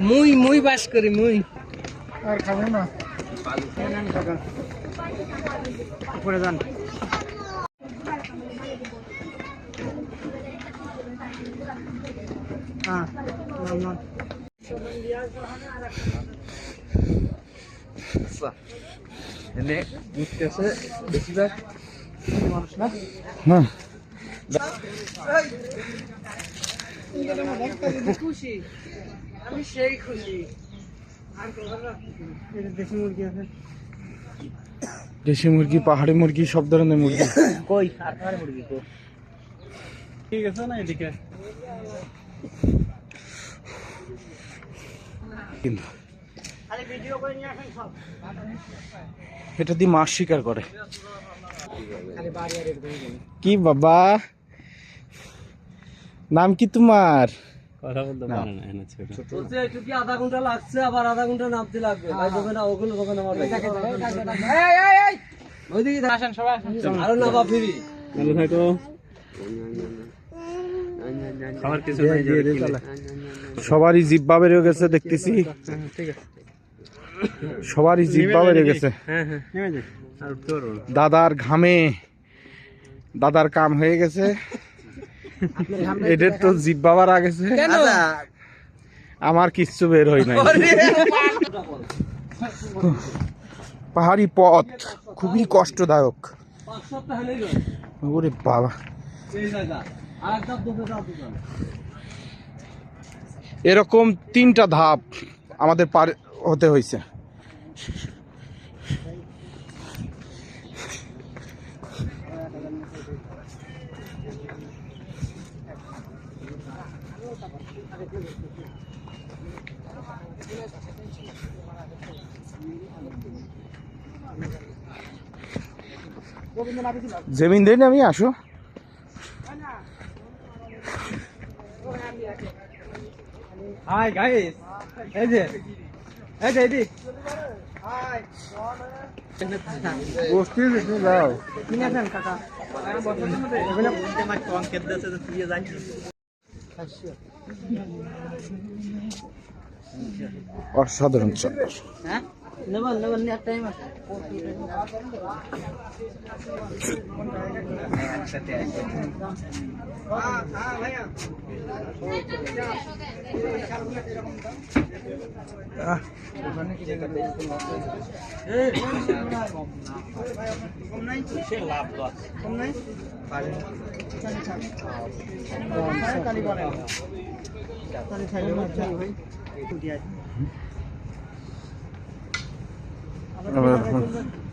মুই মুই বাস করি মুই আর খাব না উপরে যান হ্যাঁ এনে বেশিরভাগ মানুষ না হ্যাঁ খুশি আমি সেই খুশি। দেশি মুরগি আছে। দেশি মুরগি পাহাড়ি মুরগি সব ধরনের মুরগি। কই? আর কার মুরগি কই? ঠিক আছে না এদিকে? কিন্তু আরে ভিডিও করে নিয়ে আসেন সব। এটা দিয়ে মাছ শিকার করে। কি বাবা? নাম কি তোমার? কথা বলতে পারে না এনে ছোট বলছে একটু কি আধা ঘণ্টা লাগছে আবার আধা ঘণ্টা নামতে লাগবে? ভাই দেবে না ওগুলো দোকানে আমার ওইদিকে আসেন সবাই আরও না বা ফিরি ভালো থাকো। খাবার কিছু নাই সবারই জিব্বা বেরিয়ে গেছে দেখতেছি। ঠিক আছে সবারই জিব্বা বেরিয়ে গেছে। হ্যাঁ হ্যাঁ। দাদার ঘামে দাদার কাম হয়ে গেছে। এদের তো জিব্বা বাবার গেছে আমার কিচ্ছু বের হয় নাই। পাহাড়ি পথ খুবই কষ্টদায়ক। ওরে বাবা। এরকম তিনটা ধাপ আমাদের পার হতে হয়েছে। জমিন দেন আমি আসো। হাই গাইস এই যে এই যে এদিক বসতে যাও। কিনে আছেন কাকা। এগুলো আমার কঙ্কেত দেশে তো দিয়ে যাই Taşıyor. Aşağıdırım çaklar. नवन नवन ने टाइम लाभ कम नहीं Kali Kali I'm not. ver.